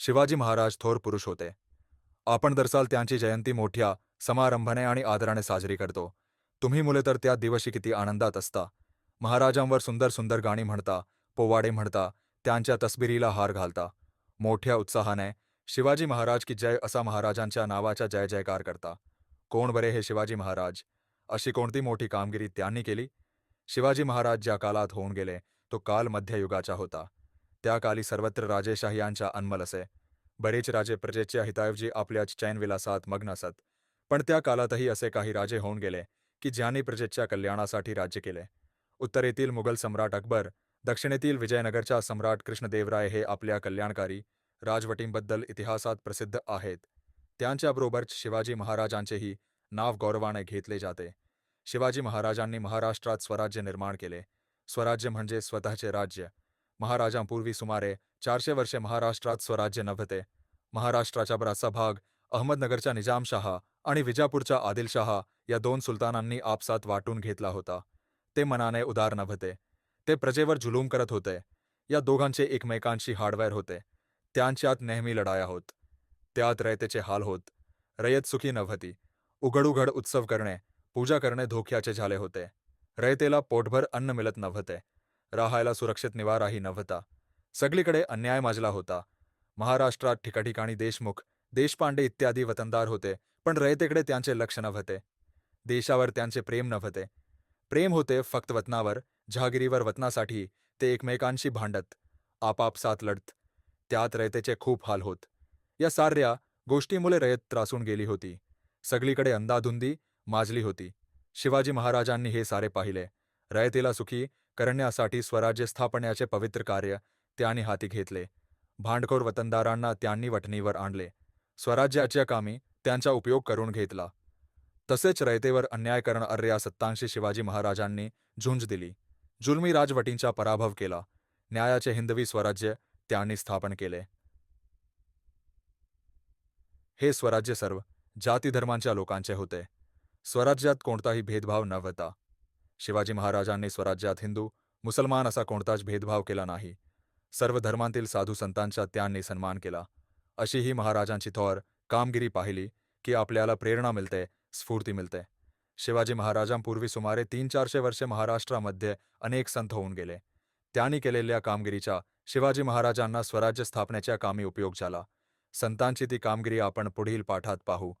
शिवाजी महाराज थोर पुरुष होते. आपण दरसाल त्यांची जयंती मोठ्या समारंभाने आणि आदराने साजरी करतो. तुम्ही मुले तर त्या दिवशी किती आनंदात असता. महाराजांवर सुंदर सुंदर गाणी म्हणता पोवाडे म्हणता त्यांच्या तसबिरीला हार घालता. मोठ्या उत्साहाने शिवाजी महाराज की जय असा महाराजांच्या नावाचा जय जयकार करता. कोण बरे हे शिवाजी महाराज? अशी कोणती मोठी कामगिरी त्यांनी केली? शिवाजी महाराज ज्या कालात होऊन गेले तो काल मध्ययुगाचा होता. त्या काली सर्वत्र राजेशाह्यांचा अन्मल असे. बरेच राजे प्रजेच्या हिताऐवजी आपल्याच चैनविलासात मग्न असत. पण त्या काळातही असे काही राजे होऊन गेले की ज्यांनी प्रजेच्या कल्याणासाठी राज्य केले. उत्तरेतील मुघल सम्राट अकबर दक्षिणेतील विजयनगरच्या सम्राट कृष्णदेवराय हे आपल्या कल्याणकारी राजवटींबद्दल इतिहासात प्रसिद्ध आहेत. त्यांच्याबरोबरच शिवाजी महाराजांचेही नाव गौरवाने घेतले जाते. शिवाजी महाराजांनी महाराष्ट्रात स्वराज्य निर्माण केले. स्वराज्य म्हणजे स्वतःचे राज्य. महाराजांपूर्वी सुमारे चारशे वर्षे महाराष्ट्रात स्वराज्य नव्हते महाराष्ट्राचा बराचसा भाग अहमदनगरच्या निजामशहा आणि विजापूरच्या आदिलशहा या दोन सुलतानांनी आपसात वाटून घेतला होता ते मनाने उदार नव्हते ते प्रजेवर जुलूम करत होते या दोघांचे एकमेकांशी हार्डवेअर होते त्यांच्यात नेहमी लढाया होत त्यात रयतेचे हाल होत रयत सुखी नव्हती उघड उघड उत्सव करणे पूजा करणे धोक्याचे झाले होते रयतेला पोटभर अन्न मिळत नव्हते राहायला सुरक्षित निवाराही नव्हता. सगळीकडे अन्याय माजला होता. महाराष्ट्रात ठिकाठिकाणी देशमुख देशपांडे इत्यादी वतनदार होते पण रयतेकडे त्यांचे लक्ष नव्हते. देशावर त्यांचे प्रेम नव्हते. प्रेम होते फक्त वतनावर जहागिरीवर वतनासाठी ते एकमेकांशी भांडत आपापसात लढत त्यात रयतेचे खूप हाल होत. या साऱ्या गोष्टीमुळे रयत त्रासून गेली होती. सगळीकडे अंदाधुंदी माजली होती. शिवाजी महाराजांनी हे सारे पाहिले. रयतेला सुखी करण्यासाठी स्वराज्य स्थापण्याचे पवित्र कार्य त्यांनी हाती घेतले. भांडखोर वतनदारांना त्यांनी वठणीवर आणले. स्वराज्याच्या कामी त्यांचा उपयोग करून घेतला. तसेच रयतेवर अन्याय करण अर्या सत्तांशी शिवाजी महाराजांनी झुंज दिली. जुलमी राजवटींचा पराभव केला. न्यायाचे हिंदवी स्वराज्य त्यांनी स्थापन केले. हे स्वराज्य सर्व जातीधर्मांच्या लोकांचे होते. स्वराज्यात कोणताही भेदभाव न होता शिवाजी महाराजांनी स्वराज्यात हिंदू मुसलमान असा कोणताच भेदभाव केला नाही. सर्व धर्मांतील साधू संतांचा त्यांनी सन्मान केला. अशी ही महाराजांची थोर कामगिरी पाहिली की आपल्याला प्रेरणा मिळते स्फूर्ती मिळते. शिवाजी महाराजांपूर्वी सुमारे तीन चारशे वर्षे महाराष्ट्रामध्ये अनेक संत होऊन गेले. त्यांनी केलेल्या कामगिरीचा शिवाजी महाराजांना स्वराज्य स्थापनेच्या कामी उपयोग झाला. संतांची ती कामगिरी आपण पुढील पाठात पाहू.